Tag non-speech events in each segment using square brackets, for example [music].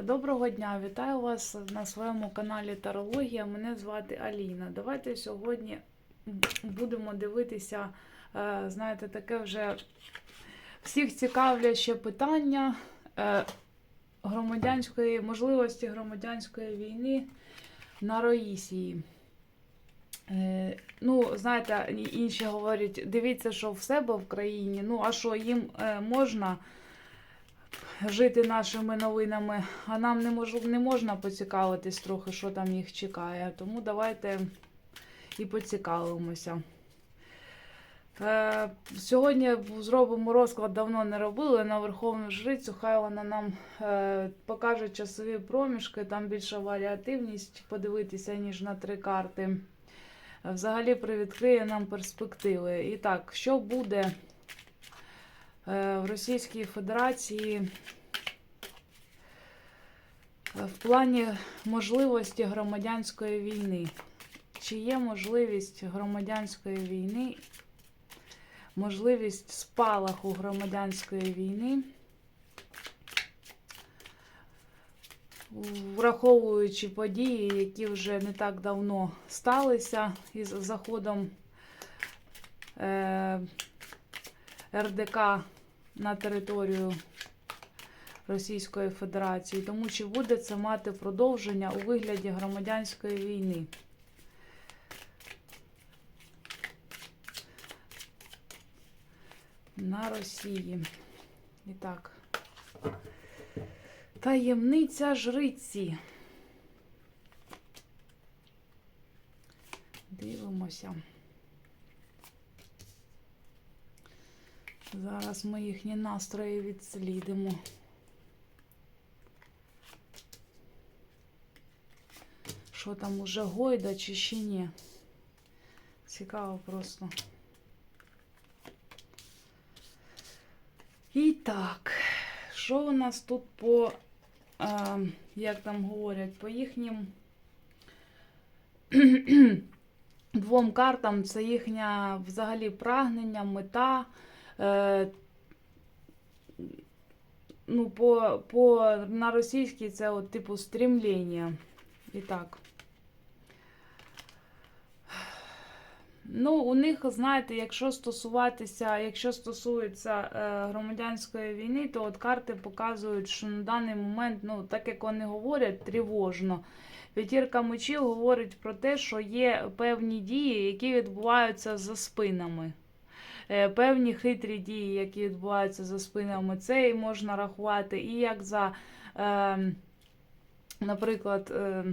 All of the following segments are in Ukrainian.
Доброго дня, вітаю вас на своєму каналі Тарологія. Мене звати Аліна. Давайте сьогодні будемо дивитися, е, знаєте, таке вже всіх цікавляще питання е, громадянської можливості громадянської війни на Роїсії. Е, Ну, знаєте, інші говорять, дивіться, що в себе в країні. Ну, а що їм можна жити нашими новинами, а нам не, мож, не можна поцікавитись трохи, що там їх чекає. Тому давайте і поцікавимося. Е, сьогодні зробимо розклад, давно не робили на Верховну Жрицю. Хай вона нам е, покаже часові проміжки, там більша варіативність подивитися, ніж на три карти. Взагалі привідкриє нам перспективи. І так, що буде в Російській Федерації в плані можливості громадянської війни? Чи є можливість громадянської війни, можливість спалаху громадянської війни? враховуючи події, які вже не так давно сталися із заходом е, РДК на територію Російської Федерації, тому чи буде це мати продовження у вигляді громадянської війни? На Росії. І так. Таємниця жриці. Дивимося. Зараз ми їхні настрої відслідимо. Що там уже гойда чи ще ні? Цікаво просто. І так, що у нас тут по а, як там говорять, по їхнім [clears throat] двом картам це їхня взагалі прагнення, мета. Е, ну, по, по, на російській це от типу стрімління. І так. Ну, у них, знаєте, якщо стосуватися, якщо стосується е, громадянської війни, то от карти показують, що на даний момент, ну, так як вони говорять, тривожно. П'ятірка мечів говорить про те, що є певні дії, які відбуваються за спинами. Е, певні хитрі дії, які відбуваються за спинами, це і можна рахувати і як за, е, наприклад, е,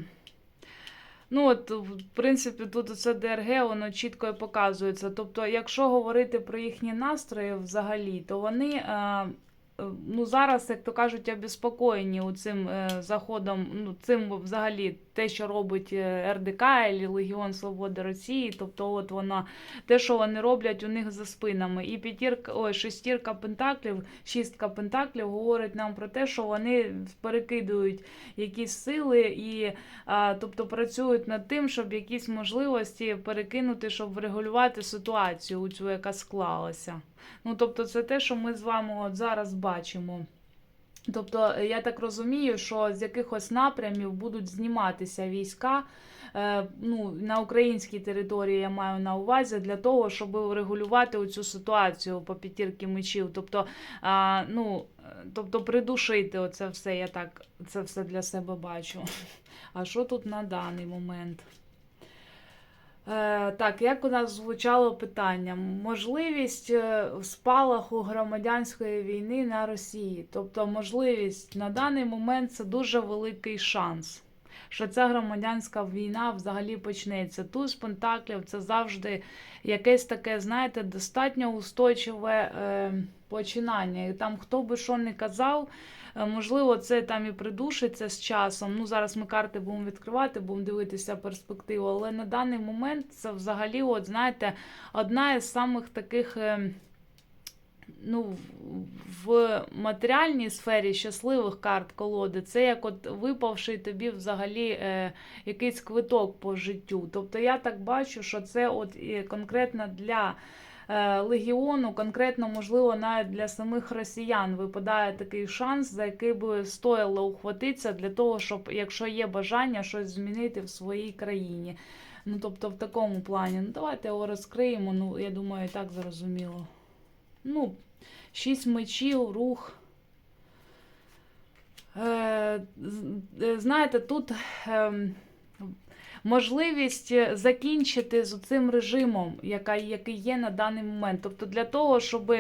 Ну, от, в принципі, тут це ДРГ, воно чітко і показується. Тобто, якщо говорити про їхні настрої взагалі, то вони е, ну, зараз, як то кажуть, обеспокоєні цим е, заходом, ну, цим взагалі те, що робить е, РДК і Легіон Свободи Росії. Тобто, от вона, те, що вони роблять у них за спинами. І п'ятірка, ой, шестірка пентаклів, шістка пентаклів говорить нам про те, що вони перекидують якісь сили і а, тобто працюють над тим, щоб якісь можливості перекинути, щоб врегулювати ситуацію, у цю, яка склалася. Ну, тобто, це те, що ми з вами от зараз бачимо. Тобто, я так розумію, що з якихось напрямів будуть зніматися війська е, ну, на українській території, я маю на увазі, для того, щоб регулювати цю ситуацію по п'ятірки мечів. Тобто, ну, тобто придушити оце все, я так це все для себе бачу. [laughs] А що тут на даний момент? Е, Так, як у нас звучало питання? Можливість е, спалаху громадянської війни на Росії. Тобто, можливість на даний момент це дуже великий шанс, що ця громадянська війна взагалі почнеться. Туз Пентаклів це завжди якесь таке, знаєте, достатньо устойчиве е, починання. І там хто би що не казав. Е, Можливо, це там і придушиться з часом. Ну, зараз ми карти будемо відкривати, будемо дивитися перспективу. Але на даний момент це взагалі, от знаєте, одна із самих таких. Ну, в матеріальній сфері щасливих карт колоди, це як от випавший тобі взагалі е, якийсь квиток по життю. Тобто я так бачу, що це от конкретно для е, легіону, конкретно, можливо, навіть для самих росіян випадає такий шанс, за який би стоїло ухватитися для того, щоб, якщо є бажання, щось змінити в своїй країні. Ну, тобто, в такому плані. Ну, давайте його розкриємо. Ну, я думаю, і так зрозуміло. Ну, шість мечів, рух. Е, е, знаєте, тут е, можливість закінчити з цим режимом, який є на даний момент. Тобто для того, щоб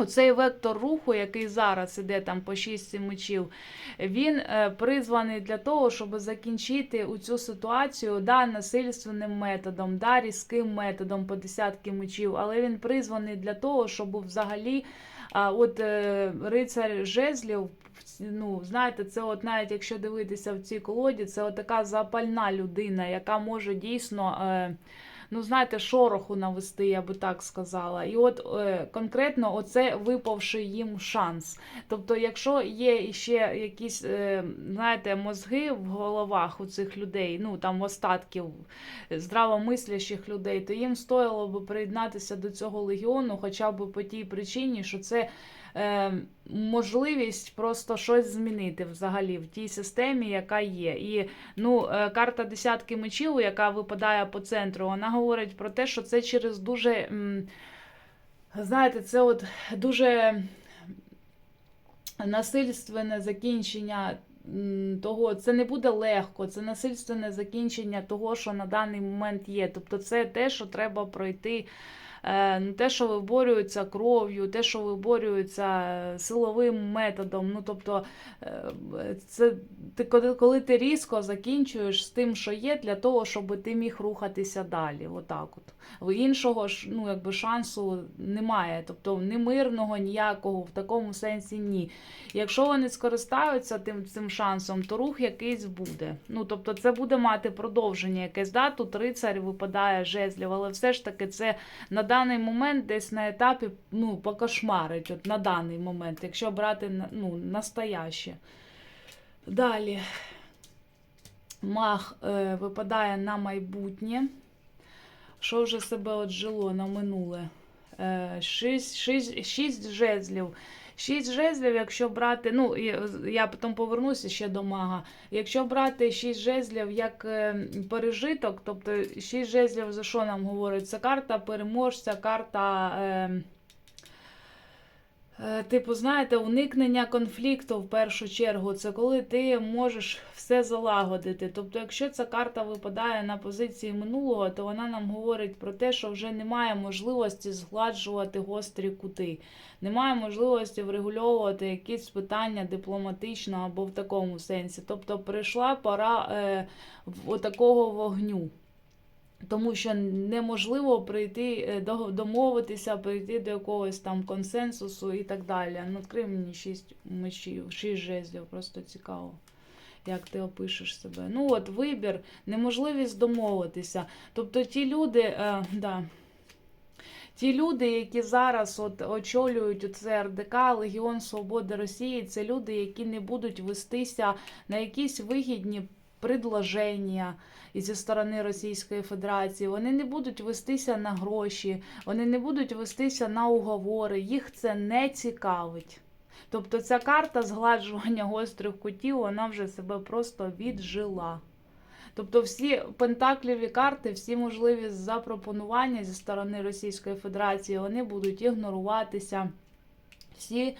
оцей вектор руху, який зараз іде там по 6 мечів, він е, призваний для того, щоб закінчити цю ситуацію да, насильственним методом, да, різким методом по десятки мечів, але він призваний для того, щоб взагалі. От е, рицар жезлів, ну знаєте, це от навіть якщо дивитися в цій колоді, це от така запальна людина, яка може дійсно. Е, Ну, знаєте, шороху навести, я би так сказала. І от е, конкретно оце випавши їм шанс. Тобто, якщо є ще якісь, е, знаєте, мозги в головах у цих людей, ну там остатків здравомислящих людей, то їм стоїло би приєднатися до цього легіону, хоча б по тій причині, що це е, можливість просто щось змінити взагалі в тій системі, яка є. І ну, е, карта десятки мечів, яка випадає по центру, вона говорить про те, що це через дуже. Знаєте, це от дуже насильственне закінчення того, це не буде легко, це насильственне закінчення того, що на даний момент є. Тобто, це те, що треба пройти. Е, Те, що виборюється кров'ю, те, що виборюється е, силовим методом. Ну, тобто, е, це коли, ти різко закінчуєш з тим, що є, для того, щоб ти міг рухатися далі. Отак от. В іншого ну, якби шансу немає. Тобто ні мирного, ніякого, в такому сенсі ні. Якщо вони скористаються тим, цим шансом, то рух якийсь буде. Ну, тобто, це буде мати продовження якесь. Да? Тут рицар випадає жезлів, але все ж таки це на даний момент десь на етапі ну, покошмарить. От на даний момент, якщо брати ну, настояще. Далі. Мах е, випадає на майбутнє. Що вже себе отжило на минуле? Е, шість, шість, шість жезлів. Шість жезлів, якщо брати, ну я, потім повернуся ще до мага. Якщо брати шість жезлів як е, пережиток, тобто шість жезлів за що нам говорить? Це карта переможця, карта. Е, Типу, знаєте, уникнення конфлікту в першу чергу, це коли ти можеш все залагодити. Тобто, якщо ця карта випадає на позиції минулого, то вона нам говорить про те, що вже немає можливості згладжувати гострі кути, немає можливості врегульовувати якісь питання дипломатично або в такому сенсі. Тобто, прийшла пора е, такого вогню. Тому що неможливо прийти е, домовитися, прийти до якогось там консенсусу і так далі. Ну, відкрий мені шість мечів, шість жезлів, просто цікаво, як ти опишеш себе. Ну от вибір, неможливість домовитися. Тобто ті люди, е, да. Ті люди, які зараз от очолюють це РДК, Легіон Свободи Росії, це люди, які не будуть вестися на якісь вигідні предложення і зі сторони Російської Федерації. Вони не будуть вестися на гроші, вони не будуть вестися на уговори. Їх це не цікавить. Тобто ця карта згладжування гострих кутів, вона вже себе просто віджила. Тобто всі пентакліві карти, всі можливі запропонування зі сторони Російської Федерації, вони будуть ігноруватися. Всі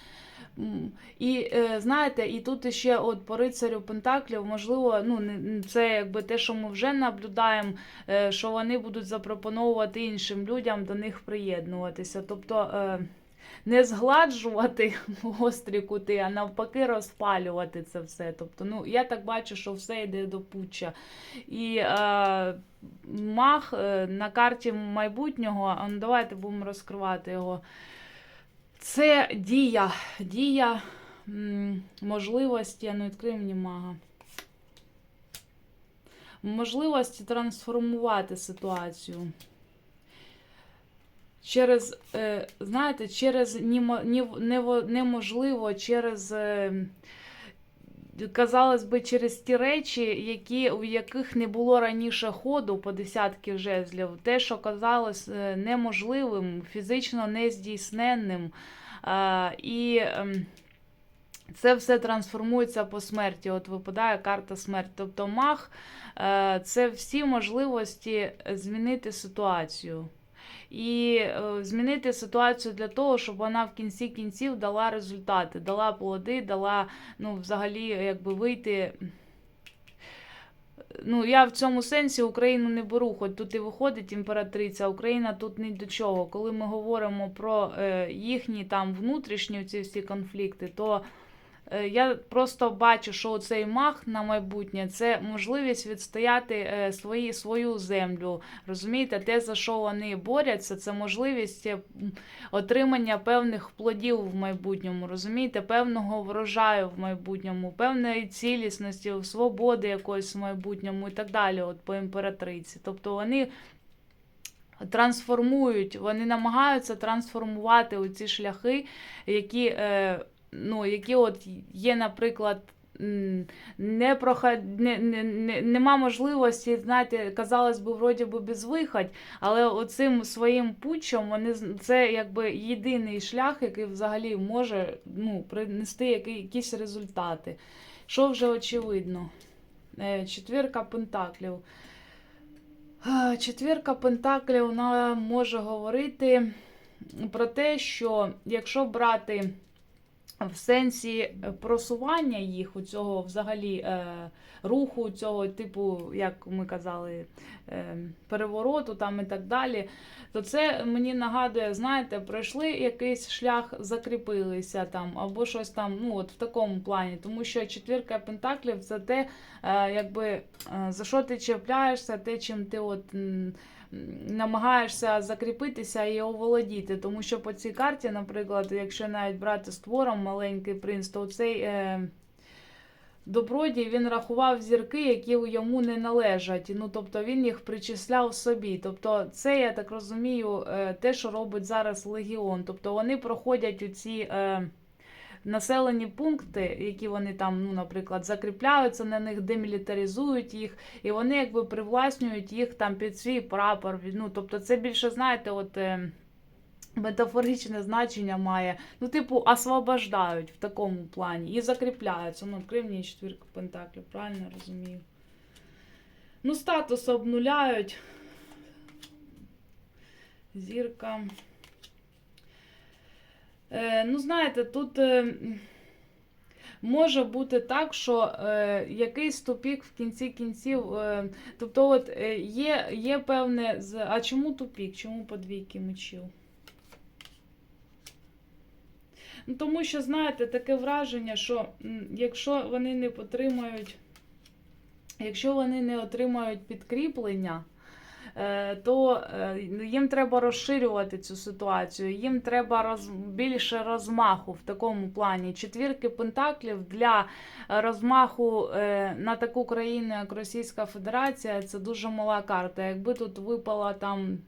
І е, знаєте, і тут ще от по рицарю Пентаклів, можливо, ну це якби те, що ми вже наблюдаємо, е, що вони будуть запропоновувати іншим людям до них приєднуватися. Тобто е, не згладжувати [laughs] гострі кути, а навпаки, розпалювати це все. Тобто, ну я так бачу, що все йде до путча. І е, мах на карті майбутнього, ну, давайте будемо розкривати його. Це дія, дія можливості, я ну відкрив мені мага. Можливості трансформувати ситуацію. Через, е, знаєте, через неможливо, через е, казалось би, через ті речі, які, у яких не було раніше ходу по десятки жезлів, те, що казалось е, неможливим, фізично нездійсненним. Е, І ем, це все трансформується по смерті. От випадає карта смерті. Тобто маг е, це всі можливості змінити ситуацію. І е, змінити ситуацію для того, щоб вона в кінці кінців дала результати, дала плоди, дала ну, взагалі якби вийти. Ну, я в цьому сенсі Україну не беру, хоч тут і виходить імператриця, Україна тут ні до чого. Коли ми говоримо про е, їхні там внутрішні ці всі конфлікти, то я просто бачу, що цей мах на майбутнє це можливість відстояти е, свої, свою землю. Розумієте, те, за що вони борються, це можливість е, отримання певних плодів в майбутньому, розумієте, певного врожаю в майбутньому, певної цілісності, свободи якоїсь в майбутньому і так далі, от по імператриці. Тобто вони трансформують, вони намагаються трансформувати оці шляхи, які, е, ну, які от є, наприклад. Не проход... не, не, не, нема можливості, знаєте, казалось би, вроді би безвихідь, але оцим своїм путчом вони це якби єдиний шлях, який взагалі може ну, принести які, якісь результати. Що вже очевидно. Е, Четвірка пентаклів. Е, Четвірка пентаклів вона може говорити про те, що якщо брати в сенсі просування їх, у цього взагалі е, руху, цього типу, як ми казали, е, перевороту там і так далі, то це мені нагадує, знаєте, пройшли якийсь шлях, закріпилися там, або щось там, ну от в такому плані. Тому що четвірка пентаклів це те, е, якби е, за що ти чіпляєшся, те, чим ти от. м, Намагаєшся закріпитися і оволодіти, тому що по цій карті, наприклад, якщо навіть брати з твором маленький принц, то цей е, добродій він рахував зірки, які йому не належать. Ну, тобто він їх причисляв собі. Тобто, це, я так розумію, е, те, що робить зараз Легіон. Тобто вони проходять у ці. Е, Населені пункти, які вони там, ну, наприклад, закріпляються на них, демілітаризують їх, і вони якби привласнюють їх там під свій прапор. Ну, тобто, це більше, знаєте, от е, метафоричне значення має. Ну, типу, освобождають в такому плані і закріпляються. Ну, відкрив мені четвірка пентаклів, правильно розумію. Ну, статус обнуляють. Зірка. Е, ну, знаєте, тут е, може бути так, що е, якийсь тупік в кінці кінців. Тобто, от є, є певне. А чому тупік? Чому по двійки мечів? Ну, тому що, знаєте, таке враження, що якщо вони не потримають, якщо вони не отримають підкріплення, то е, їм треба розширювати цю ситуацію, їм треба роз, більше розмаху в такому плані. Четвірки пентаклів для розмаху е, на таку країну, як Російська Федерація, це дуже мала карта. Якби тут випала там.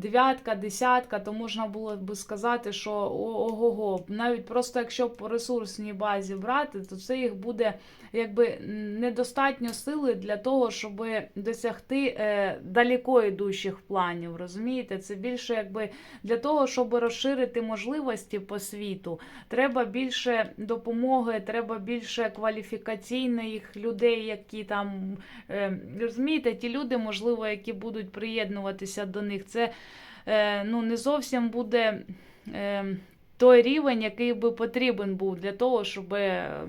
Дев'ятка, десятка, то можна було би сказати, що ого-го. Навіть просто якщо по ресурсній базі брати, то це їх буде якби недостатньо сили для того, щоб досягти е, далеко йдущих планів. Розумієте? Це більше якби для того, щоб розширити можливості по світу. Треба більше допомоги, треба більше кваліфікаційних людей, які там е, розумієте, ті люди, можливо, які будуть приєднуватися до них. Це ну, не зовсім буде е, той рівень, який би потрібен був для того, щоб. е,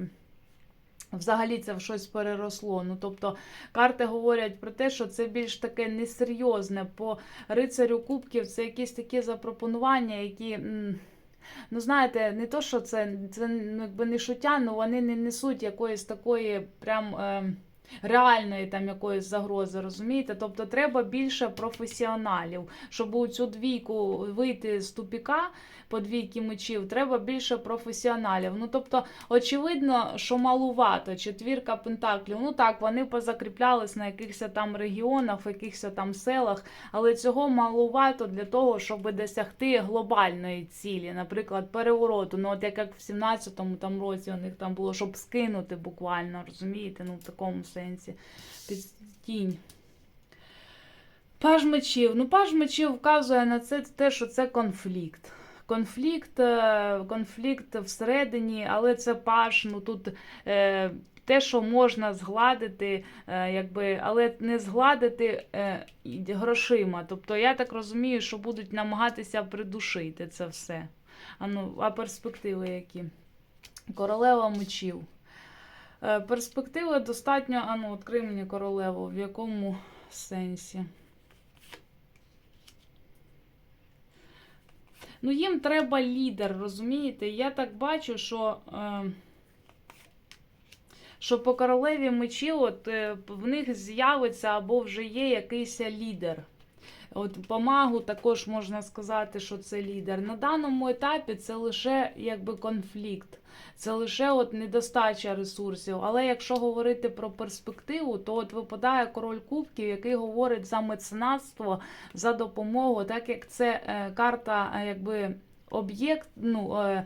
Взагалі це в щось переросло. Ну, тобто карти говорять про те, що це більш таке несерйозне. По рицарю кубків це якісь такі запропонування, які. Ну, знаєте, не то, що це, це ну, якби не шуття, але вони не несуть якоїсь такої прям. Е, реальної там якоїсь загрози, розумієте? Тобто треба більше професіоналів, щоб у цю двійку вийти з тупіка по двійки мечів, треба більше професіоналів. Ну тобто, очевидно, що малувато, четвірка пентаклів. Ну так, вони позакріплялись на якихось там регіонах, якихось там селах, але цього малувато для того, щоб досягти глобальної цілі, наприклад, перевороту. Ну, от як як в 17-му там році у них там було, щоб скинути буквально, розумієте? Ну, в такому сенсі. Під тінь. Паж мечів. Ну, паж мечів вказує на це те, що це конфлікт. Конфлікт, е, конфлікт всередині, але це паж, ну тут е, те, що можна згладити, е, якби, але не згладити е, грошима. Тобто я так розумію, що будуть намагатися придушити це все. А, ну, а перспективи які? Королева мечів. Е, перспективи достатньо. А ну, відкрий мені королеву. В якому сенсі? Ну, їм треба лідер, розумієте? Я так бачу, що. Е, що по королеві мечі, от е, в них з'явиться або вже є якийсь лідер. От по магу також можна сказати, що це лідер. На даному етапі це лише якби конфлікт, це лише от недостача ресурсів. Але якщо говорити про перспективу, то от випадає король кубків, який говорить за меценатство, за допомогу, так як це е, карта, е, якби. Об'єкт, ну е,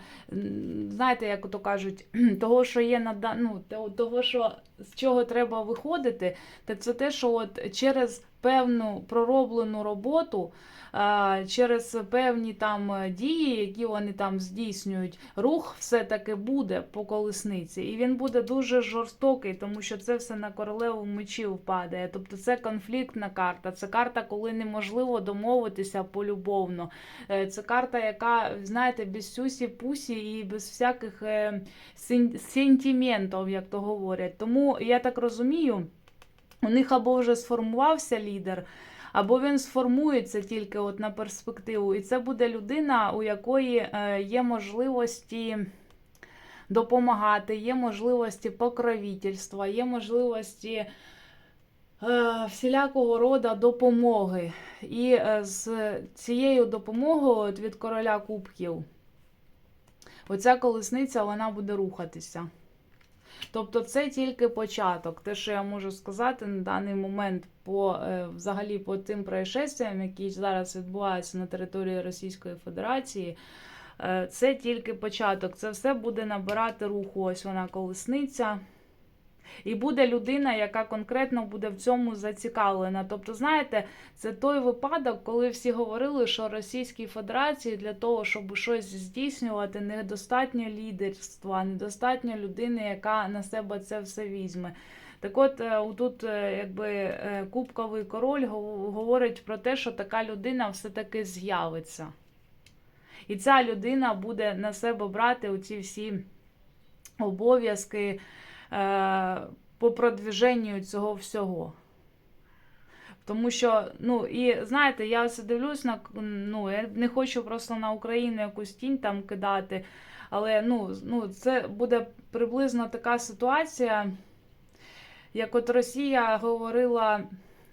знаєте, як то кажуть, [clears throat] того, що є на ну, того, що з чого треба виходити, то це те, що от через певну пророблену роботу, через певні там е, дії, які вони там здійснюють, рух все-таки буде по колесниці, і він буде дуже жорстокий, тому що це все на королеву мечів падає. Тобто це конфліктна карта, це карта, коли неможливо домовитися полюбовно. Е, Це карта, яка, знаєте, без сюсі-пусі і без всяких е, сентиментів, як то говорять. Тому я так розумію. У них або вже сформувався лідер, або він сформується тільки от на перспективу. І це буде людина, у якої е, є можливості допомагати, є можливості покровительства, є можливості е, всілякого роду допомоги. І е, з цією допомогою від короля кубків, оця колесниця вона буде рухатися. Тобто це тільки початок. Те, що я можу сказати на даний момент по е, взагалі по тим происшествиям, які зараз відбуваються на території Російської Федерації, е, це тільки початок. Це все буде набирати руху. Ось вона колесниця. І буде людина, яка конкретно буде в цьому зацікавлена. Тобто, знаєте, це той випадок, коли всі говорили, що Російській Федерації для того, щоб щось здійснювати, недостатньо лідерства, недостатньо людини, яка на себе це все візьме. Так от, е, тут е, якби е, Кубковий король говорить про те, що така людина все-таки з'явиться. І ця людина буде на себе брати оці всі обов'язки по продвіженню цього всього. Тому що, ну, і знаєте, я ось дивлюсь на ну, я не хочу просто на Україну якусь тінь там кидати, але ну, ну, це буде приблизно така ситуація, як от Росія говорила,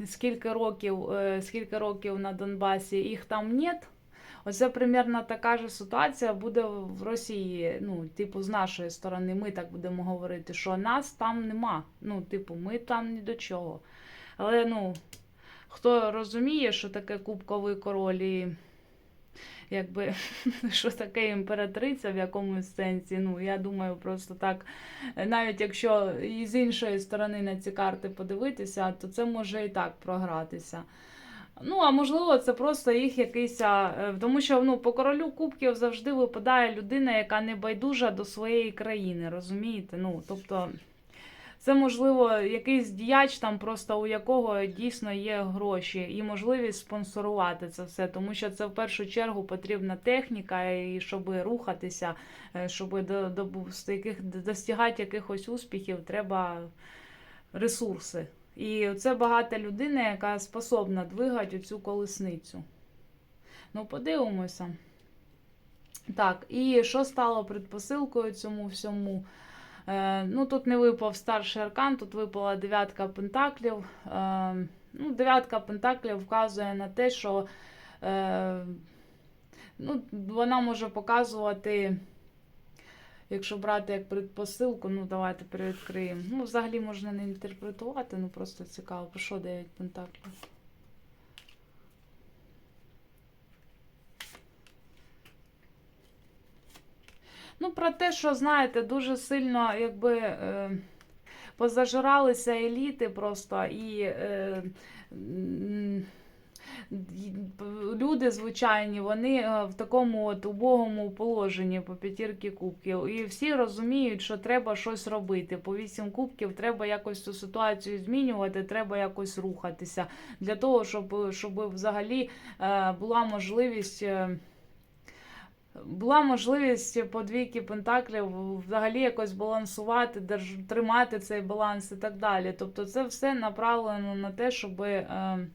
скільки років, е, скільки років на Донбасі їх там нет. Оце примерно така ж ситуація буде в Росії. Ну, типу, з нашої сторони, ми так будемо говорити, що нас там нема. Ну, типу, ми там ні до чого. Але ну, хто розуміє, що таке кубковий король і якби [laughs] що таке імператриця в якомусь сенсі, ну я думаю, просто так, навіть якщо і з іншої сторони на ці карти подивитися, то це може і так програтися. Ну, а можливо, це просто їх якийсь. е, Тому що ну, по королю кубків завжди випадає людина, яка не байдужа до своєї країни, розумієте? Ну, тобто, це можливо якийсь діяч, там просто у якого дійсно є гроші і можливість спонсорувати це все, тому що це в першу чергу потрібна техніка, і щоб рухатися, е, щоб до, до, з яких, достигати якихось успіхів, треба ресурси. І це багата людина, яка способна двигати цю колесницю. Ну, подивимося. Так, і що стало предпосилкою цьому всьому? Е, ну, тут не випав старший аркан, тут випала дев'ятка пентаклів. Е, ну, дев'ятка пентаклів вказує на те, що е, ну, вона може показувати. Якщо брати як предпосилку, ну давайте перевідкриємо. Ну, взагалі можна не інтерпретувати, ну просто цікаво, про що 9 пентаклів. Ну, про те, що, знаєте, дуже сильно якби е, позажиралися еліти просто і. Е, Люди звичайні, вони е, в такому от убогому положенні по п'ятірки кубків. І всі розуміють, що треба щось робити. По вісім кубків треба якось цю ситуацію змінювати, треба якось рухатися для того, щоб, щоб взагалі е, була можливість. е, була можливість по двійки пентаклів взагалі якось балансувати, держ... тримати цей баланс і так далі. Тобто це все направлено на те, щоб е,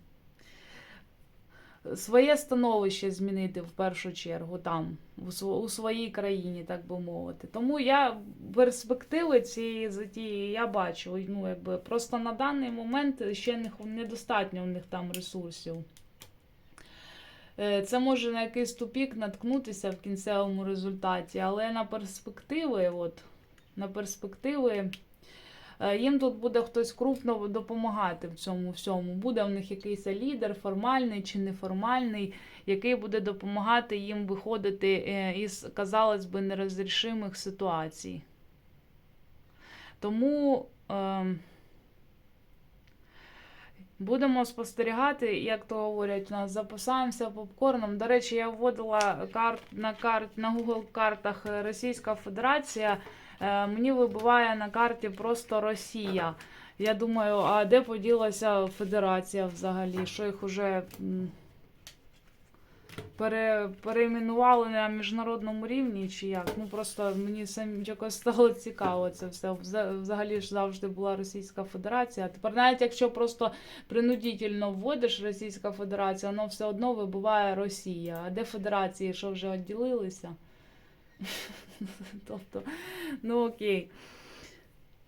своє становище змінити в першу чергу там, у, своїй країні, так би мовити. Тому я перспективи цієї затії я бачу. Ну, якби, просто на даний момент ще недостатньо у них там ресурсів. Е, Це може на якийсь тупік наткнутися в кінцевому результаті, але на перспективи, от, на перспективи, їм тут буде хтось крупно допомагати в цьому всьому. Буде в них якийсь лідер, формальний чи неформальний, який буде допомагати їм виходити е, із, казалось би, нерозрішимих ситуацій. Тому. ем, Будемо спостерігати, як то говорять, нас запасаємося попкорном. До речі, я вводила карт на карт на Google картах е, Російська Федерація. Е, мені вибиває на карті просто Росія. Я думаю, а де поділася Федерація взагалі? Що їх уже м, пере, перейменували на міжнародному рівні чи як? Ну просто мені сам якось стало цікаво це все. Взагалі ж завжди була Російська Федерація. Тепер навіть якщо просто принудительно вводиш Російська Федерація, воно все одно вибуває Росія. А де Федерації, що вже відділилися? [laughs] Тобто, ну окей.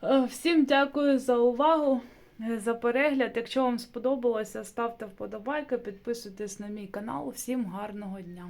Е, Всім дякую за увагу, е, за перегляд. Якщо вам сподобалося, ставте вподобайки, підписуйтесь на мій канал. Всім гарного дня!